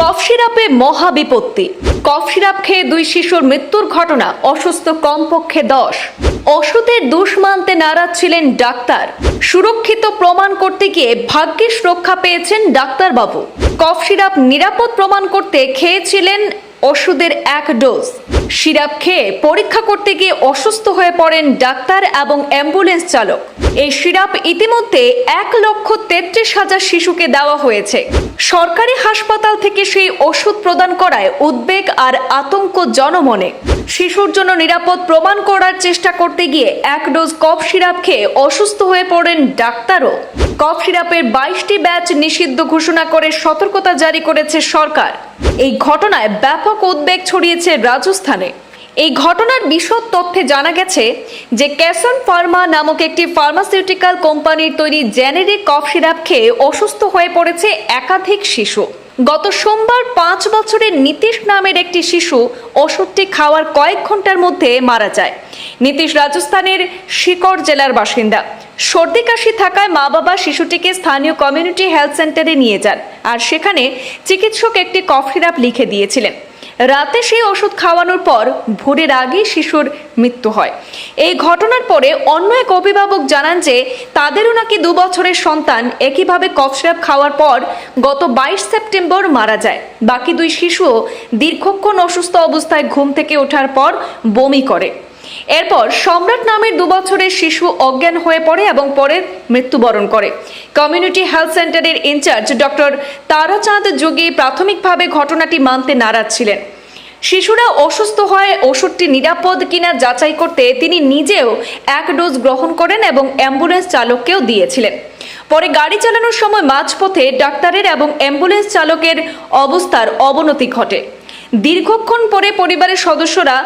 কফ সিরাপে মহা বিপত্তি। Cough syrup খেয়ে দুই শিশুর মৃত্যুর ঘটনা অসুস্থ কমপক্ষে দশ। ওষুধের দোষ মানতে নারাজ ছিলেন ডাক্তার। সুরক্ষিত প্রমাণ করতে গিয়ে ভাগ্যিস রক্ষা পেয়েছেন ডাক্তারবাবু। কফ সিরাপ নিরাপদ প্রমাণ করতে খেয়েছিলেন ওষুধের এক ডোজ। সিরাপ খেয়ে পরীক্ষা করতে গিয়ে অসুস্থ হয়ে পড়েন ডাক্তার এবং অ্যাম্বুলেন্স চালক। এই সিরাপ ইতিমধ্যে এক লক্ষ তেত্রিশ হাজার শিশুকে দেওয়া হয়েছে। সরকারি হাসপাতাল থেকে সেই ওষুধ প্রদান করায় উদ্বেগ আর আতঙ্ক জনমনে। শিশুর জন্য নিরাপদ প্রমাণ করার চেষ্টা করতে গিয়ে এক ডোজ কফ সিরাপ খেয়ে অসুস্থ হয়ে পড়েন ডাক্তারও। কফ সিরাপের বাইশটি ব্যাচ নিষিদ্ধ ঘোষণা করে সতর্কতা জারি করেছে সরকার। এই ঘটনায় ব্যাপক উদ্বেগ ছড়িয়েছে রাজস্থানে। এই ঘটনার বিশদ তথ্যে জানা গেছে যে ক্যাসন ফার্মা নামক একটি ফার্মাসিউটিক্যাল কোম্পানির তৈরি জেনেরিক কফ সিরাপ খেয়ে অসুস্থ হয়ে পড়েছে একাধিক শিশু। গত সোমবার পাঁচ বছরের নীতিশ নামের একটি শিশু ওষুধটি খাওয়ার কয়েক ঘণ্টার মধ্যে মারা যায়। নীতিশ রাজস্থানের শিকড় জেলার বাসিন্দা। সর্দি কাশি থাকায় মা বাবা শিশুটিকে স্থানীয় কমিউনিটি হেলথ সেন্টারে নিয়ে যান আর সেখানে চিকিৎসক একটি কফ সিরাপ লিখে দিয়েছিলেন। রাতে সেই ওষুধ খাওয়ানোর পর ভোরের আগেই শিশুর মৃত্যু হয়। এই ঘটনার পরে অন্য এক অভিভাবক জানান যে, তাদেরও নাকি দু বছরের সন্তান একইভাবে কফ সিরাপ খাওয়ার পর গত বাইশ সেপ্টেম্বর মারা যায়। বাকি দুই শিশুও দীর্ঘক্ষণ অসুস্থ অবস্থায় ঘুম থেকে ওঠার পর বমি করে। এরপর সম্রাট নামের দু বছরের শিশু অজ্ঞান হয়ে পড়ে এবং পরে মৃত্যুবরণ করে। কমিউনিটি হেলথ সেন্টারের ইনচার্জ ডক্টর তারাচাঁদ যোগী প্রাথমিকভাবে ঘটনাটি মানতে নারাজ ছিলেন। শিশুরা অসুস্থ হয় ওষুধটি নিরাপদ কিনা যাচাই করতে তিনি নিজেও এক ডোজ গ্রহণ করেন এবং অ্যাম্বুলেন্স চালককেও দিয়েছিলেন। পরে গাড়ি চালানোর সময় মাঝপথে ডাক্তারের এবং অ্যাম্বুলেন্স চালকের অবস্থার অবনতি ঘটে। দীর্ঘক্ষণ পরে পরিবারের সদস্যরা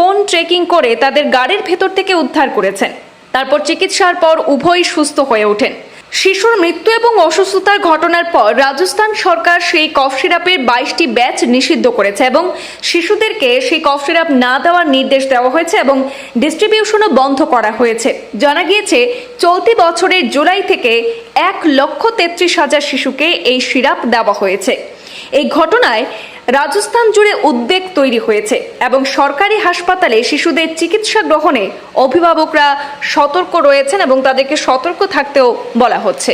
ফোন ট্রেকিং করে তাদের গাড়ির ভেতর থেকে উদ্ধার করেছেন। তারপর চিকিৎসার পর উভয়ই সুস্থ হয়ে ওঠেন। শিশুর মৃত্যু এবং অসুস্থতার ঘটনার পর রাজস্থান সরকার সেই কফ সিরাপের বাইশটি ব্যাচ নিষিদ্ধ করেছে এবং শিশুদেরকে সেই কফ সিরাপ না দেওয়ার নির্দেশ দেওয়া হয়েছে এবং ডিস্ট্রিবিউশনও বন্ধ করা হয়েছে। জানা গিয়েছে, চলতি বছরের জুলাই থেকে এক লক্ষ তেত্রিশ হাজার শিশুকে এই সিরাপ দেওয়া হয়েছে। এই ঘটনায় রাজস্থান জুড়ে উদ্বেগ তৈরি হয়েছে এবং সরকারি হাসপাতালে শিশুদের চিকিৎসা গ্রহণে অভিভাবকরা সতর্ক রয়েছেন এবং তাদেরকে সতর্ক থাকতেও বলা হচ্ছে।